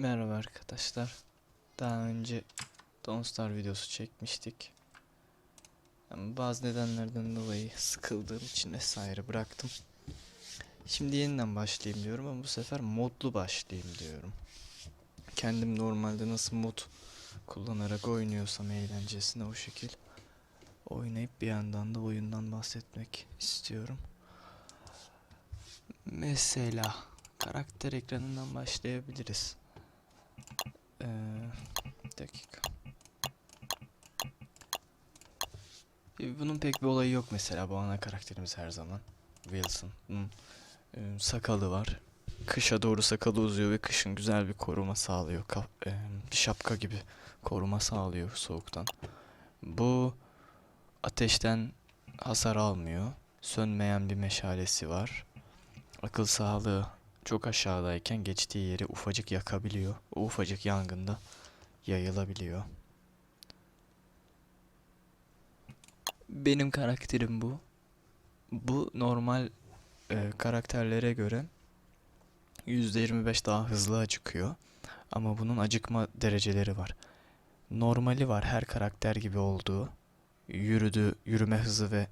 Merhaba arkadaşlar. Daha önce Donstar videosu çekmiştik. Ama bazı nedenlerden dolayı sıkıldığım için vesaire bıraktım. Şimdi yeniden başlayayım diyorum ama bu sefer modlu başlayayım diyorum. Kendim normalde nasıl mod kullanarak oynuyorsam eğlencesine o şekil oynayıp bir yandan da oyundan bahsetmek istiyorum. Mesela karakter ekranından başlayabiliriz. Ee, dakika. Ee, Bunun pek bir olayı yok mesela bu ana karakterimiz her zaman. Wilson. Bunun e, sakalı var. Kışa doğru sakalı uzuyor ve kışın güzel bir koruma sağlıyor. Ka- e, şapka gibi koruma sağlıyor soğuktan. Bu ateşten hasar almıyor. Sönmeyen bir meşalesi var. Akıl sağlığı çok aşağıdayken geçtiği yeri ufacık yakabiliyor. O ufacık yangında yayılabiliyor. Benim karakterim bu. Bu normal e, karakterlere göre %25 daha hızlı acıkıyor. Ama bunun acıkma dereceleri var. Normali var her karakter gibi olduğu. Yürüdü, yürüme hızı ve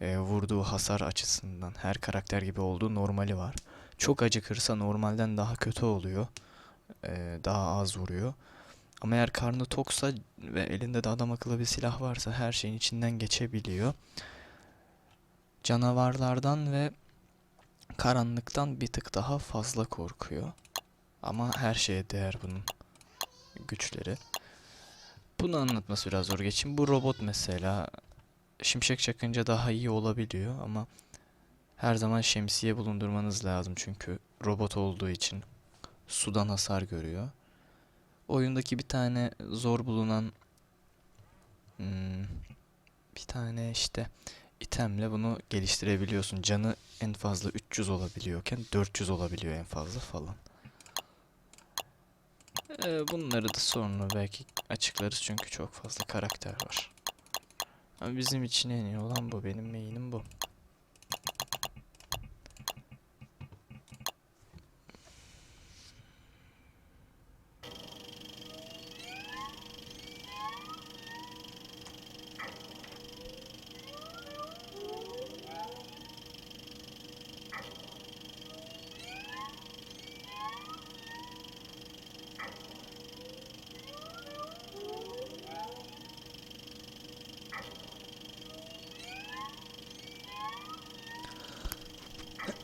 e, vurduğu hasar açısından her karakter gibi olduğu normali var. Çok acıkırsa normalden daha kötü oluyor. E, daha az vuruyor. Ama eğer karnı toksa ve elinde de adam akıllı bir silah varsa her şeyin içinden geçebiliyor. Canavarlardan ve karanlıktan bir tık daha fazla korkuyor. Ama her şeye değer bunun güçleri. Bunu anlatması biraz zor geçin. Bu robot mesela şimşek çakınca daha iyi olabiliyor ama her zaman şemsiye bulundurmanız lazım çünkü robot olduğu için sudan hasar görüyor. Oyundaki bir tane zor bulunan hmm, bir tane işte itemle bunu geliştirebiliyorsun. Canı en fazla 300 olabiliyorken 400 olabiliyor en fazla falan. Ee, bunları da sonra belki açıklarız çünkü çok fazla karakter var. Ama bizim için en iyi olan bu. Benim main'im bu.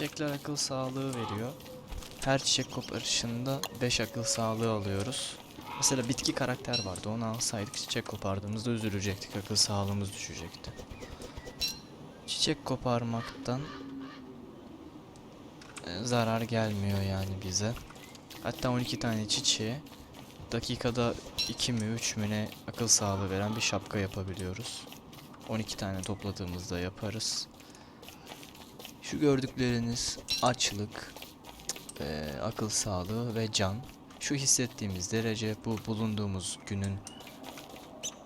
Çiçekler akıl sağlığı veriyor. Her çiçek koparışında 5 akıl sağlığı alıyoruz. Mesela bitki karakter vardı. Onu alsaydık çiçek kopardığımızda üzülecektik. Akıl sağlığımız düşecekti. Çiçek koparmaktan e, zarar gelmiyor yani bize. Hatta 12 tane çiçeğe dakikada 2 mi 3 mü ne akıl sağlığı veren bir şapka yapabiliyoruz. 12 tane topladığımızda yaparız. Şu gördükleriniz açlık, eee, akıl sağlığı ve can. Şu hissettiğimiz derece bu bulunduğumuz günün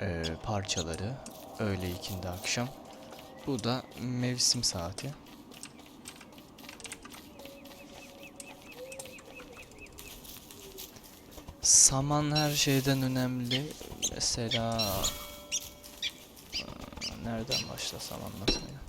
eee, parçaları. Öğle ikindi akşam. Bu da mevsim saati. Saman her şeyden önemli. Mesela eee, nereden başlasam anlatmaya.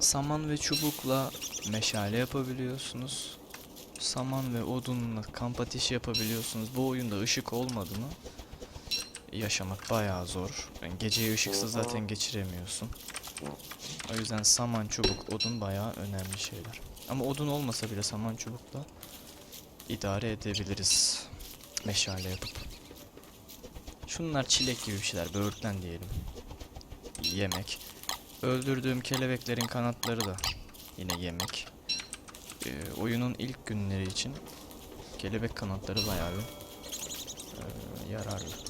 Saman ve çubukla meşale yapabiliyorsunuz. Saman ve odunla kamp ateşi yapabiliyorsunuz. Bu oyunda ışık olmadı mı yaşamak bayağı zor. Yani geceyi ışıksız zaten geçiremiyorsun. O yüzden saman, çubuk, odun bayağı önemli şeyler. Ama odun olmasa bile saman çubukla idare edebiliriz. Meşale yapıp. Şunlar çilek gibi bir şeyler. Böğürtlen diyelim. Yemek. Öldürdüğüm kelebeklerin kanatları da yine yemek. Ee, oyunun ilk günleri için kelebek kanatları bayağı bir ee, yararlı.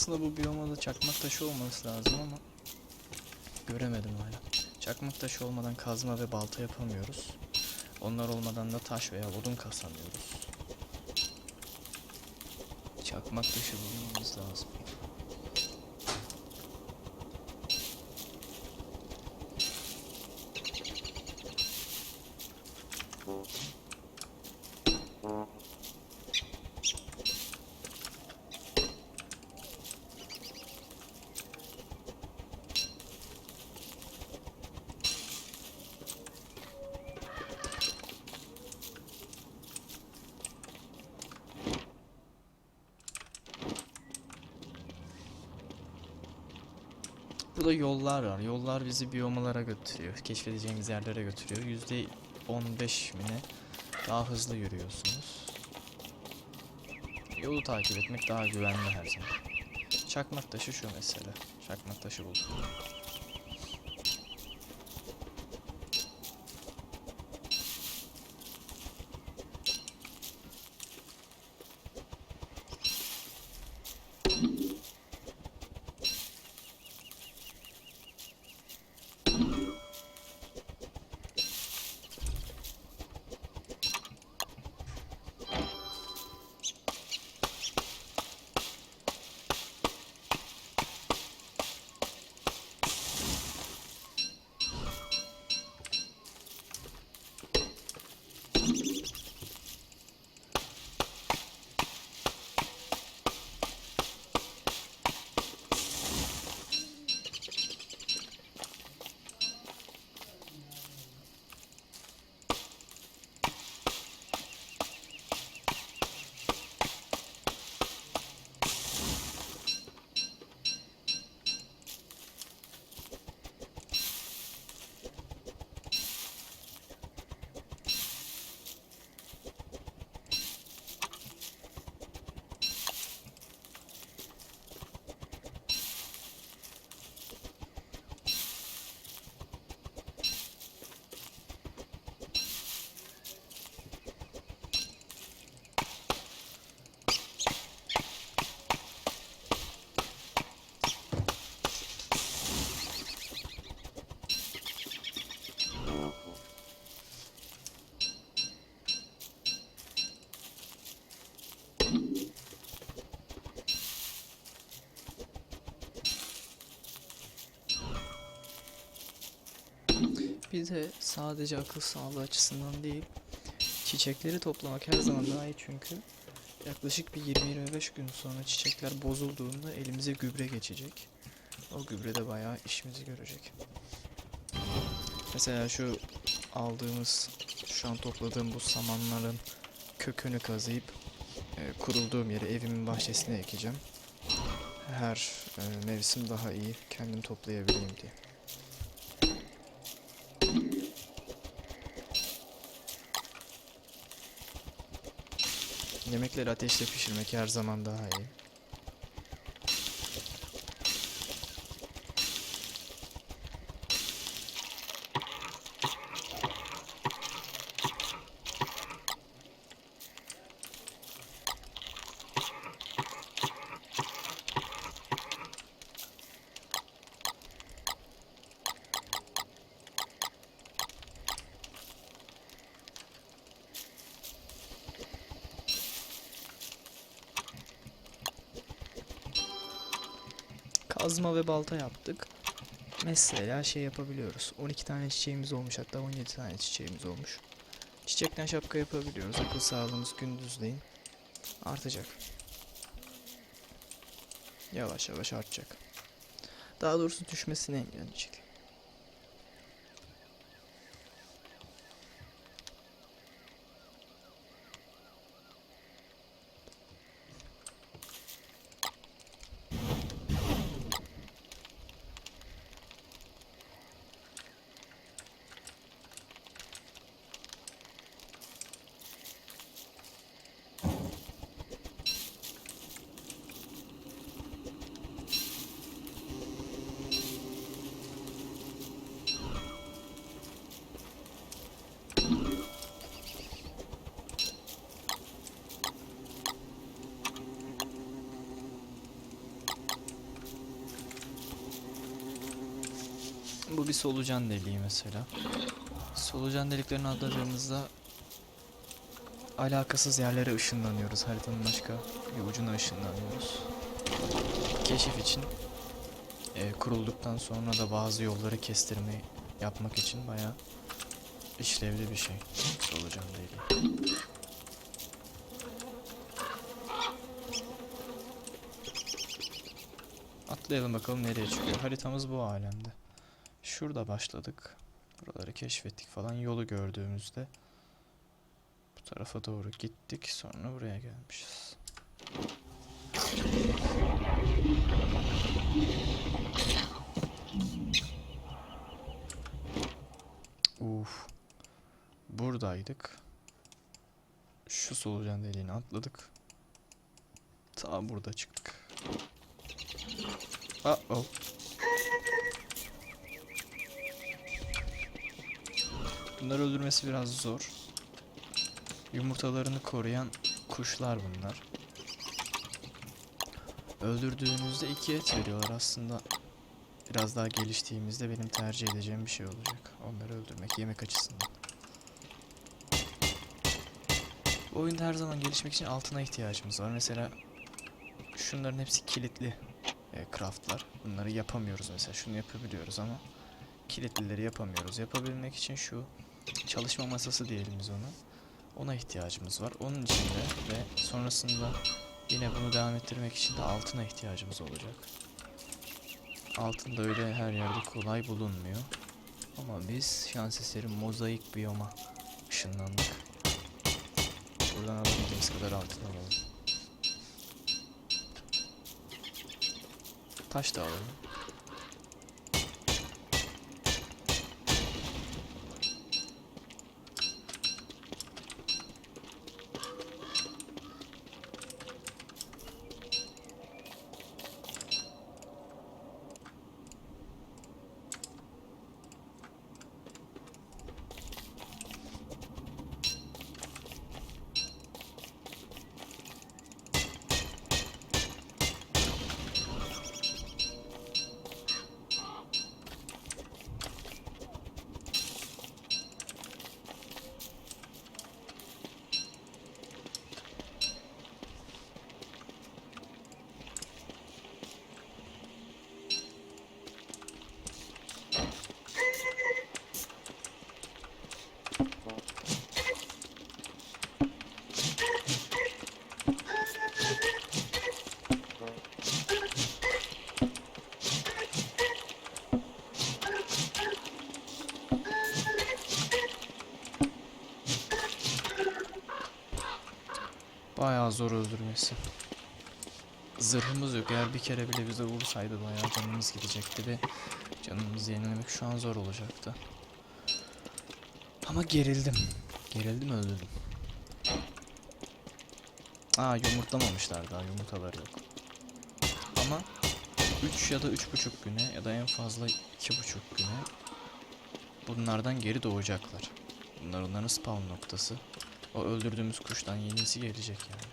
Aslında bu biyomada çakmak taşı olması lazım ama göremedim hala. Çakmak taşı olmadan kazma ve balta yapamıyoruz. Onlar olmadan da taş veya odun kasamıyoruz. Çakmak taşı bulmamız lazım. Burada yollar var. Yollar bizi biyomalara götürüyor. Keşfedeceğimiz yerlere götürüyor. Yüzde 15 mi daha hızlı yürüyorsunuz. Yolu takip etmek daha güvenli her zaman. Çakmak taşı şu mesela. Çakmak taşı buldum. Bir de sadece akıl sağlığı açısından değil, çiçekleri toplamak her zaman daha iyi çünkü yaklaşık bir 20-25 gün sonra çiçekler bozulduğunda elimize gübre geçecek. O gübre de bayağı işimizi görecek. Mesela şu aldığımız, şu an topladığım bu samanların kökünü kazıyıp e, kurulduğum yere evimin bahçesine ekeceğim. Her e, mevsim daha iyi kendim toplayabileyim diye. Yemekleri ateşte pişirmek her zaman daha iyi. Kazma ve balta yaptık. Mesela şey yapabiliyoruz. 12 tane çiçeğimiz olmuş hatta 17 tane çiçeğimiz olmuş. Çiçekten şapka yapabiliyoruz. Akıl sağlığımız gündüzleyin artacak. Yavaş yavaş artacak. Daha doğrusu düşmesini engelleyecek. Bu bir solucan deliği mesela. Solucan deliklerini atladığımızda alakasız yerlere ışınlanıyoruz. Haritanın başka bir ucuna ışınlanıyoruz. Keşif için e, kurulduktan sonra da bazı yolları kestirme yapmak için bayağı işlevli bir şey. Solucan deliği. Atlayalım bakalım nereye çıkıyor. Haritamız bu alemde. Şurada başladık. Buraları keşfettik falan. Yolu gördüğümüzde bu tarafa doğru gittik. Sonra buraya gelmişiz. Uf. Buradaydık. Şu solucan deliğini atladık. Ta burada çıktık. Uh oh. Bunları öldürmesi biraz zor. Yumurtalarını koruyan kuşlar bunlar. Öldürdüğünüzde iki et veriyorlar aslında. Biraz daha geliştiğimizde benim tercih edeceğim bir şey olacak. Onları öldürmek yemek açısından. Bu oyunda her zaman gelişmek için altına ihtiyacımız var. Mesela şunların hepsi kilitli e, craftlar. Bunları yapamıyoruz mesela. Şunu yapabiliyoruz ama kilitlileri yapamıyoruz. Yapabilmek için şu çalışma masası diyelim biz ona. Ona ihtiyacımız var. Onun için de ve sonrasında yine bunu devam ettirmek için de altına ihtiyacımız olacak. Altın da öyle her yerde kolay bulunmuyor. Ama biz şans eseri mozaik biyoma ışınlandık. Buradan alabildiğimiz kadar altın alalım. Taş da alalım. Bayağı zor öldürmesi. Zırhımız yok. Eğer bir kere bile bize vursaydı bayağı canımız gidecekti ve canımızı yenilemek şu an zor olacaktı. Ama gerildim. Gerildim öldürdüm. Aa yumurtlamamışlar daha yumurtaları yok. Ama 3 ya da 3,5 güne ya da en fazla 2,5 güne bunlardan geri doğacaklar. Bunlar onların spawn noktası. O öldürdüğümüz kuştan yenisi gelecek yani.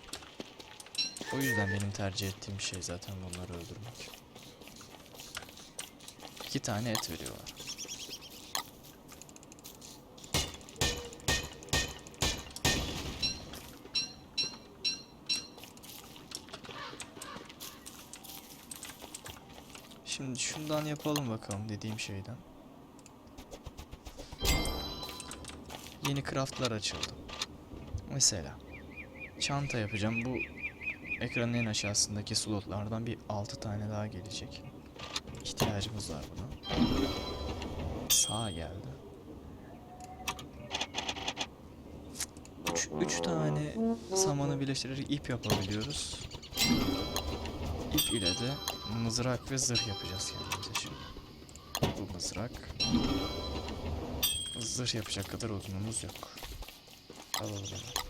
O yüzden benim tercih ettiğim şey zaten bunları öldürmek. İki tane et veriyorlar. Şimdi şundan yapalım bakalım dediğim şeyden. Yeni craftlar açıldı. Mesela çanta yapacağım. Bu ekranın en aşağısındaki slotlardan bir 6 tane daha gelecek. İhtiyacımız var buna. Sağ geldi. 3 tane samanı birleştirerek ip yapabiliyoruz. İp ile de mızrak ve zırh yapacağız kendimize şimdi. Bu mızrak. Zırh yapacak kadar odunumuz yok. Alalım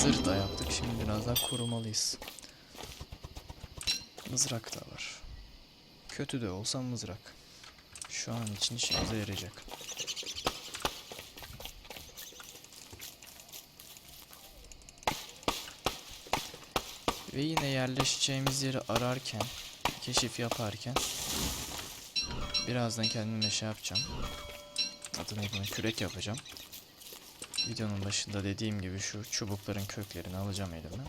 Zırh da yaptık. Şimdi biraz daha korumalıyız. Mızrak da var. Kötü de olsa mızrak. Şu an için işimize yarayacak. Ve yine yerleşeceğimiz yeri ararken, keşif yaparken birazdan kendime şey yapacağım. Adı neydi? onun? Kürek yapacağım. Videonun başında dediğim gibi şu çubukların köklerini alacağım elime.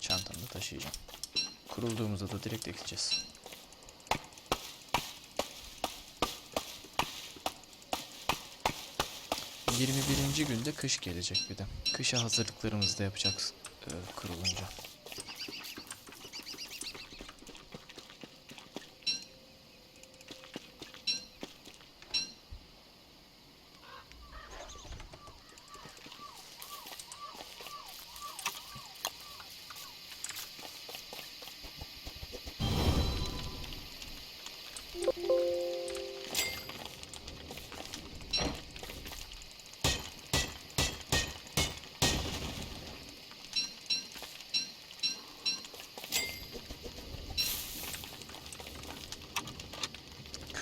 Çantamda taşıyacağım. Kurulduğumuzda da direkt ekeceğiz. Yirmi birinci günde kış gelecek bir de. Kışa hazırlıklarımızı da yapacağız e, kurulunca.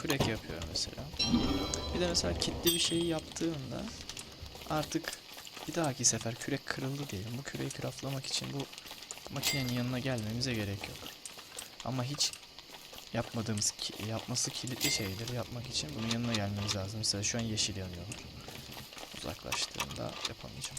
Kürek yapıyor mesela. Bir de mesela kilitli bir şeyi yaptığında artık bir dahaki sefer kürek kırıldı diyelim. Bu küreği craftlamak için bu makinenin yanına gelmemize gerek yok. Ama hiç yapmadığımız, yapması kilitli şeyleri yapmak için bunun yanına gelmemiz lazım. Mesela şu an yeşil yanıyorlar. Uzaklaştığında yapamayacağım.